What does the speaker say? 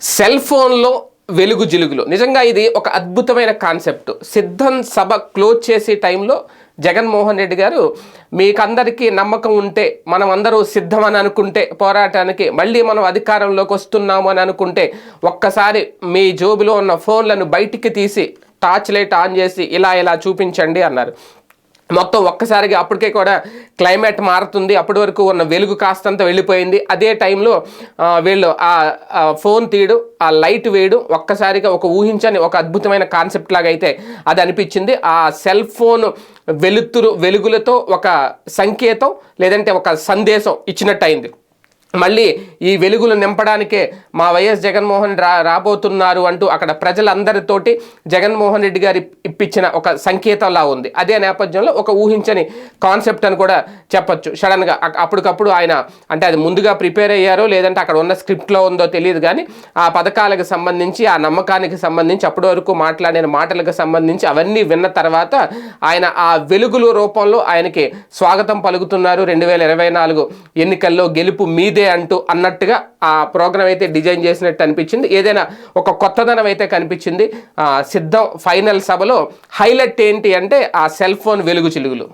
Cell ఫోన్లో వెలుగు జిలుగులు. నిజంగా ఇది ఒక అద్భుతమైన కాన్సెప్ట్. సిద్ధం సభ క్లోజ్ చేసే టైంలో జగన్మోహన్ రెడ్డి గారు మీకందరికీ నమ్మకం ఉంటే మనం అందరూ సిద్ధమని అనుకుంటే పోరాటానికి మళ్ళీ మనం అధికారంలోకి వస్తున్నాము అని అనుకుంటే ఒక్కసారి మీ జోబులో ఉన్న ఫోన్లను బయటికి తీసి టార్చ్ లైట్ ఆన్ చేసి ఇలా ఇలా చూపించండి అన్నారు. మొత్తం ఒక్కసారిగా అప్పటికే కూడా క్లైమేట్ మారుతుంది. అప్పటి వరకు ఉన్న వెలుగు కాస్తంత వెళ్ళిపోయింది. అదే టైంలో వీళ్ళు ఆ ఆ ఫోన్ తీయడం ఆ లైట్ వేయడం ఒక్కసారిగా ఒక ఊహించని ఒక అద్భుతమైన కాన్సెప్ట్ లాగా అయితే అది అనిపించింది. ఆ సెల్ ఫోన్ వెలుతురు వెలుగులతో ఒక సంకేతం లేదంటే ఒక సందేశం ఇచ్చినట్టు అయింది మళ్ళీ ఈ వెలుగులు నింపడానికే మా వైఎస్ జగన్మోహన్ రా రాబోతున్నారు అంటూ అక్కడ ప్రజలందరితోటి జగన్మోహన్ రెడ్డి గారి ఇప్పించిన ఒక సంకేతంలా ఉంది. అదే నేపథ్యంలో ఒక ఊహించని కాన్సెప్ట్ అని కూడా చెప్పొచ్చు. సడన్గా అప్పటికప్పుడు ఆయన అంటే అది ముందుగా ప్రిపేర్ అయ్యారో లేదంటే అక్కడ ఉన్న స్క్రిప్ట్లో ఉందో తెలియదు కానీ ఆ పథకాలకు సంబంధించి ఆ నమ్మకానికి సంబంధించి అప్పటి వరకు మాట్లాడిన మాటలకు సంబంధించి అవన్నీ విన్న తర్వాత ఆయన ఆ వెలుగుల రూపంలో ఆయనకి స్వాగతం పలుకుతున్నారు. రెండు వేల ఇరవై నాలుగు ఎన్నికల్లో గెలుపు మీద అంటూ అన్నట్టుగా ఆ ప్రోగ్రామ్ అయితే డిజైన్ చేసినట్టు అనిపించింది. ఏదైనా ఒక కొత్తదనం అయితే కనిపించింది. సిద్ధం ఫైనల్ సభలో హైలైట్ ఏంటి అంటే ఆ సెల్ ఫోన్ వెలుగు చిలుగులు